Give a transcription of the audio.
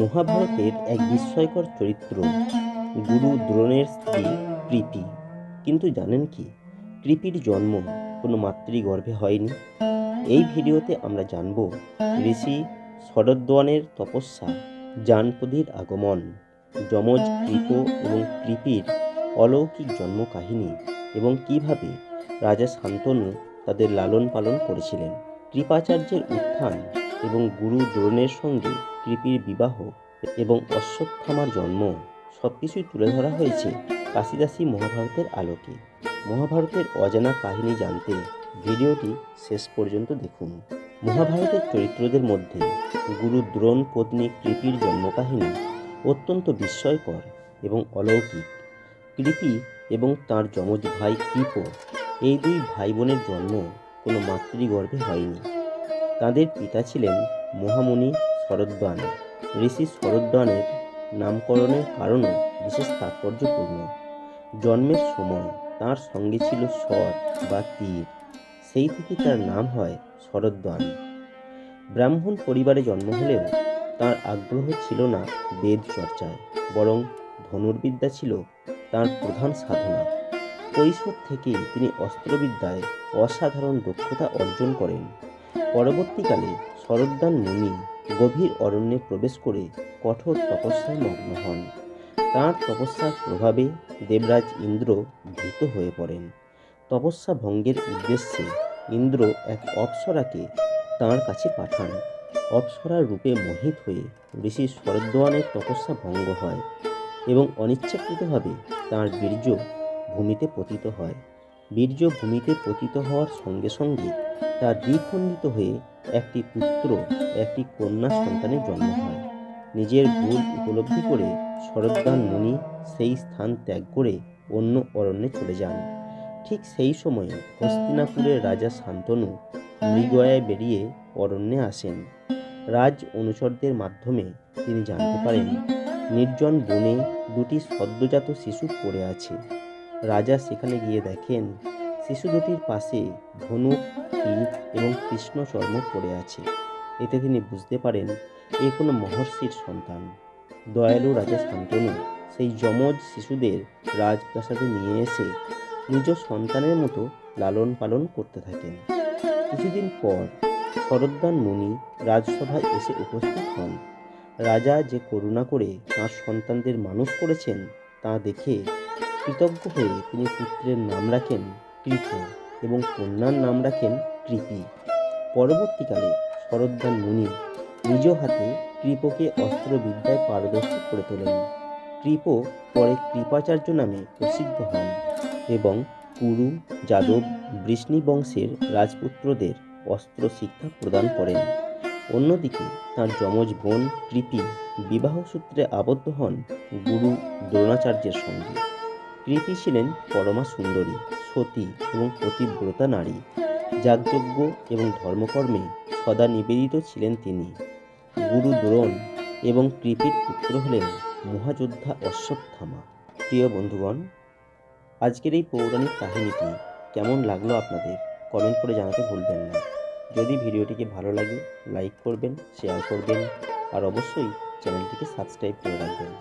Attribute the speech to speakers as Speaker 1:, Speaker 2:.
Speaker 1: মহাভারতের এক বিস্ময়কর চরিত্র, গুরু দ্রোণের স্ত্রী কৃপি। কিন্তু জানেন কি, কৃপির জন্ম কোনো মাতৃগর্ভে হয়নি। এই ভিডিওতে আমরা জানব ঋষি শরদ্বানের তপস্যা, জানপদীর আগমন, যমজ কৃপ এবং কৃপির অলৌকিক জন্ম কাহিনী এবং কীভাবে রাজা শান্তনু তাদের লালন পালন করেছিলেন। কৃপাচার্যের উত্থান এবং গুরু দ্রোণের সঙ্গে কৃপির বিবাহ এবং অশ্বত্থামার জন্ম সব কিছুই তুলে ধরা হয়েছে কাশিদাসী মহাভারতের আলোকে। মহাভারতের অজানা কাহিনী জানতে ভিডিওটি শেষ পর্যন্ত দেখুন। মহাভারতের চরিত্রদের মধ্যে গুরু দ্রোণ পত্নী কৃপির জন্মকাহিনী অত্যন্ত বিস্ময়কর এবং অলৌকিক। কৃপি এবং তার যমজ ভাই কৃপ এই দুই ভাই বোনের জন্ম কোনো মাতৃগর্ভে হয়নি। তাদের পিতা ছিলেন মহামুনি শরদ্বান ঋষি শরদ্বানের নামকরণের কারণও বিশেষ তাৎপর্যপূর্ণ। জন্মের সময় তার সঙ্গে ছিল স্বর বা তীর। সেই থেকে তার নাম হয় শরদ্বান ব্রাহ্মণ পরিবারে জন্ম হলেও তার আগ্রহ ছিল না বেদ চর্চায়, বরং ধনুর্বিদ্যা ছিল তার প্রধান সাধনা। কৈশোর থেকেই তিনি অস্ত্রবিদ্যায় অসাধারণ দক্ষতা অর্জন করেন। পরবর্তীকালে শরদ্দান মুনি গভীর অরণ্যে প্রবেশ করে কঠোর তপস্যায় মগ্ন হন। তাঁর তপস্যার প্রভাবে দেবরাজ ইন্দ্র ভীত হয়ে পড়েন। তপস্যা ভঙ্গের উদ্দেশ্যে ইন্দ্র এক অপ্সরাকে তাঁর কাছে পাঠান। অপ্সরার রূপে মোহিত হয়ে ঋষি শরদ্বানের তপস্যা ভঙ্গ হয় এবং অনিচ্ছাকৃতভাবে তাঁর বীর্য ভূমিতে পতিত হয়। বীর্য ভূমিতে পতিত হওয়ার সঙ্গে সঙ্গে তার দ্বিখণ্ডিত হয়ে একটি পুত্র, একটি কন্যা সন্তানের জন্ম হয়। নিজের ভুল উপলব্ধি করে শরদ্দান মুনি সেই স্থান ত্যাগ করে অন্য অরণ্যে চলে যান। ঠিক সেই সময়ে হস্তিনাপুরের রাজা শান্তনু মৃগয়ায় বেরিয়ে অরণ্যে আসেন। রাজ অনুচরদের মাধ্যমে তিনি জানতে পারেন, নির্জন বনে দুটি সদ্যজাত শিশু পড়ে আছে। রাজা সেখানে গিয়ে দেখেন, শিশু দুটির পাশে ধনুক তীর এবং কৃষ্ণ চর্ম পড়ে আছে। এতে তিনি বুঝতে পারেন, এ কোনো মহর্ষির সন্তান। দয়ালু রাজা শান্তনু সেই যমজ শিশুদের রাজপ্রাসাদে নিয়ে এসে নিজ সন্তানের মতো লালন পালন করতে থাকেন। কিছুদিন পর শরদ্দান মুনি রাজসভায় এসে উপস্থিত হন। রাজা যে করুণা করে তাঁর সন্তানদের মানুষ করেছেন, তা দেখে কৃতজ্ঞ হয়ে তিনি পুত্রের নাম রাখেন কৃপ এবং কন্যার নাম রাখেন কৃপি। পরবর্তীকালে শরদ্দান মুনি নিজ হাতে কৃপকে অস্ত্রবিদ্যায় পারদর্শী করে তোলেন। কৃপ পরে কৃপাচার্য নামে প্রসিদ্ধ হন এবং কুরু, যাদব, বৃষ্ণি বংশের রাজপুত্রদের অস্ত্র শিক্ষা প্রদান করেন। অন্যদিকে তার যমজ বোন কৃপি বিবাহসূত্রে আবদ্ধ হন গুরু দ্রোণাচার্যের সঙ্গে। কৃপি ছিলেন পরমা সুন্দরী, সতী এবং প্রতিব্রতা নারী। যাগযজ্ঞ এবং ধর্মকর্মে সদা নিবেদিত ছিলেন তিনি। গুরু দ্রোণ এবং কৃপির পুত্র হলেন মহাযোদ্ধা অশ্বত্থামা। প্রিয় বন্ধুগণ, আজকের এই পৌরাণিক কাহিনীটি কেমন লাগল আপনাদের? কমেন্ট করে জানাতে ভুলবেন না। যদি ভিডিওটিকে ভালো লাগে লাইক করবেন শেয়ার করবেন, আর অবশ্যই চ্যানেলটিকে সাবস্ক্রাইব করে রাখবেন।